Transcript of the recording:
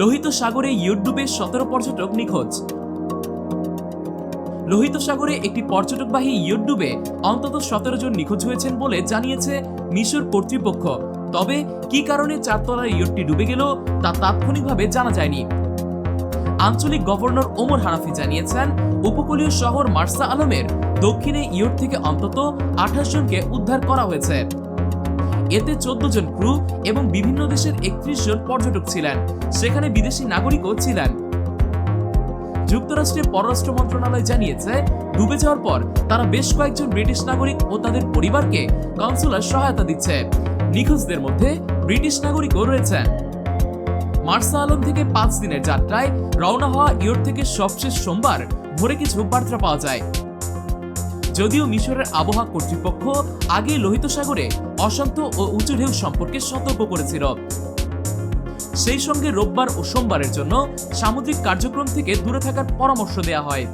লোহিত সাগরে ইয়ট ডুবে সতেরো পর্যটক নিখোঁজ। লোহিত সাগরে একটি পর্যটকবাহী ইয়ট ডুবে অন্তত সতেরো জন নিখোঁজ হয়েছেন বলে জানিয়েছে মিশর কর্তৃপক্ষ। তবে কি কারণে চারতলার ইয়টটি ডুবে গেল তা তাৎক্ষণিকভাবে জানা যায়নি। আঞ্চলিক গভর্নর ওমর হানাফি জানিয়েছেন, উপকূলীয় শহর মার্সা আলমের দক্ষিণে ইয়ট থেকে অন্তত আঠাশ জনকে উদ্ধার করা হয়েছে। এতে চোদ্দ জন ক্রু এবং বিভিন্ন দেশের একত্রিশ জন পর্যটক ছিলেন। সেখানে বিদেশি নাগরিকও ছিলেন। যুক্তরাষ্ট্রের পররাষ্ট্র মন্ত্রণালয় জানিয়েছে, ডুবে যাওয়ার পর তারা বেশ কয়েকজন ব্রিটিশ নাগরিক ও তাদের পরিবারকে কনসুলার সহায়তা দিচ্ছে। নিখোঁজদের মধ্যে ব্রিটিশ নাগরিকও রয়েছেন মার্সা আলম থেকে পাঁচ দিনের যাত্রায় রওনা হওয়া ইয়োর থেকে সবশেষ সোমবার ভোরে কিছু বার্তা পাওয়া যায়। যদিও মিশরের আবহাওয়া কর্তৃপক্ষ আগে লোহিত সাগরে অশান্ত ও উঁচু ঢেউ সম্পর্কে সতর্ক করেছিল। সেই সঙ্গে রোববার ও সোমবারের জন্য সামুদ্রিক কার্যক্রম থেকে দূরে থাকার পরামর্শ দেওয়া হয়।